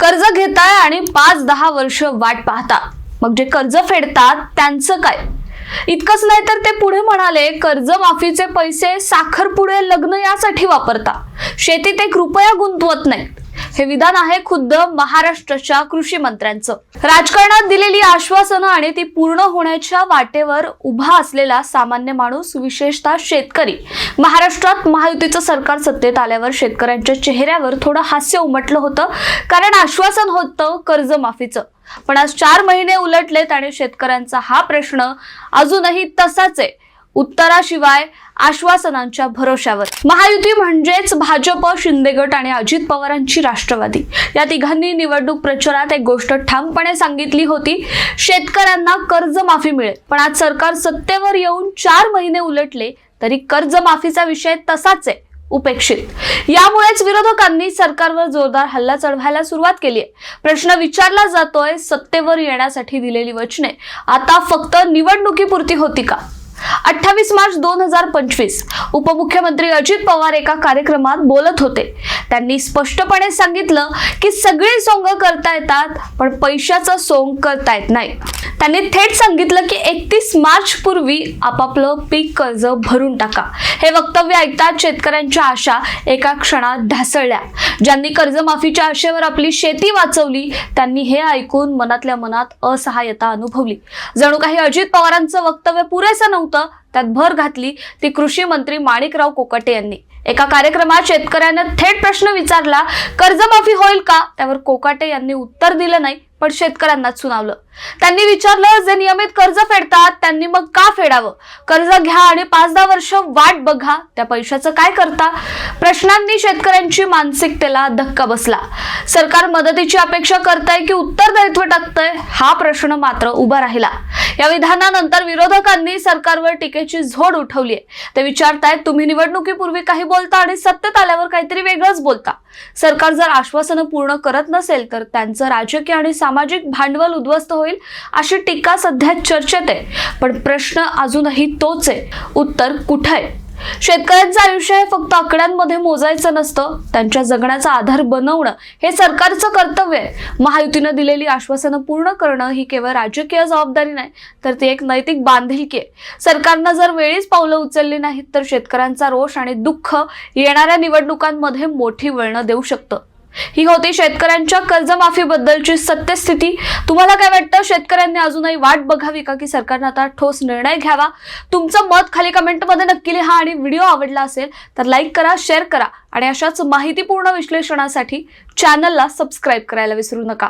कर्ज घेताय आणि पाच दहा वर्ष वाट पाहता. मग जे कर्ज फेडतात त्यांचं काय? इतकंच नाही तर ते पुढे म्हणाले कर्ज माफीचे पैसे साखरपुडे लग्न यासाठी वापरता. शेतीत एक रुपया गुंतवत नाही. हे विधान आहे खुद्द महाराष्ट्राच्या कृषी मंत्र्यांचं. राजकारणात दिलेली आश्वासनं आणि ती पूर्ण होण्याच्या वाटेवर उभा असलेला सामान्य माणूस विशेषतः शेतकरी. महाराष्ट्रात महायुतीचं सरकार सत्तेत आल्यावर शेतकऱ्यांच्या चेहऱ्यावर थोडं हास्य उमटलं होतं कारण आश्वासन होतं कर्जमाफीचं. पण आज चार महिने उलटलेत आणि शेतकऱ्यांचा हा प्रश्न अजूनही तसाच आहे. उत्तराशिवाय आश्वासनांच्या भरोश्यावर. महायुती म्हणजेच भाजप शिंदे गट आणि अजित पवारांची राष्ट्रवादी. या तिघांनी निवडणूक प्रचारात एक गोष्ट ठामपणे सांगितली होती शेतकऱ्यांना कर्जमाफी मिळेल. पण आज सरकार सत्तेवर येऊन चार महिने उलटले तरी कर्जमाफीचा विषय तसाच आहे उपेक्षित. यामुळेच विरोधकांनी सरकारवर जोरदार हल्ला चढवायला सुरुवात केली आहे. प्रश्न विचारला जातोय सत्तेवर येण्यासाठी दिलेली वचने. आता फक्त निवडणुकीपुरती होती का? अठ्ठावीस मार्च दोन हजार पंचवीस उपमुख्यमंत्री अजित पवार एका कार्यक्रमात बोलत होते. त्यांनी स्पष्टपणे सांगितलं की सगळी सोंग करता येतात पण पैशाचं सोंग करता येत नाही. त्यांनी थेट सांगितलं की एकतीस मार्च पूर्वी आपापलं पीक कर्ज भरून टाका. हे वक्तव्य ऐकताच शेतकऱ्यांच्या आशा एका क्षणात ढासळल्या. ज्यांनी कर्जमाफीच्या आशेवर आपली शेती वाचवली त्यांनी हे ऐकून मनातल्या मनात असहाय्यता अनुभवली. जणू काही अजित पवारांचं वक्तव्य पुरेसं नव्हतं त्यात भर घातली ती कृषी मंत्री माणिकराव कोकाटे यांनी. एका कार्यक्रमात शेतकऱ्याने थेट प्रश्न विचारला कर्जमाफी होईल का? त्यावर कोकाटे यांनी उत्तर दिलं नाही पण शेतकऱ्यांनाच सुनावलं. त्यांनी विचारलं जे नियमित कर्ज फेडतात त्यांनी मग का फेडावं? कर्ज घ्या आणि पाच दहा वर्ष वाट बघा त्या पैशाचं काय करता? प्रश्नांनी शेतकऱ्यांची मानसिकतेला धक्का बसला. सरकार मदतीची अपेक्षा करताय की उत्तरदायित्व टाकतंय हा प्रश्न मात्र उभा राहिला. या विधानानंतर विरोधकांनी सरकारवर टीकेची झोड उठवली आहे. ते विचारतायत तुम्ही निवडणुकीपूर्वी काही बोलता आणि सत्तेत आल्यावर काहीतरी वेगळंच बोलता. सरकार जर आश्वासनं पूर्ण करत नसेल तर त्यांचं राजकीय आणि सामाजिक भांडवल उद्ध्वस्त होईल अशी टीका सध्या चर्चेत आहे. पण प्रश्न अजूनही तोच आहे. उत्तर कुठं आहे? शेतकऱ्यांचं आयुष्य हे फक्त आकड्यांमध्ये मोजायचं नसतं. त्यांच्या जगण्याचा आधार बनवणं हे सरकारचं कर्तव्य आहे. महायुतीनं दिलेली आश्वासनं पूर्ण करणं ही केवळ राजकीय जबाबदारी नाही तर ती एक नैतिक बांधिलकी आहे. सरकारनं जर वेळीच पावलं उचलली नाहीत तर शेतकऱ्यांचा रोष आणि दुःख येणाऱ्या निवडणुकांमध्ये मोठी वळणं देऊ शकतं. ही होती शेतकऱ्यांच्या कर्जमाफीबद्दलची सत्यस्थिती. तुम्हाला काय वाटतं? शेतकऱ्यांनी अजूनही वाट बघावी का की सरकारनं आता ठोस निर्णय घ्यावा? तुमचं मत खाली कमेंटमध्ये नक्की लिहा आणि व्हिडिओ आवडला असेल तर लाईक करा शेअर करा आणि अशाच माहितीपूर्ण विश्लेषणासाठी चॅनलला सबस्क्राईब करायला विसरू नका.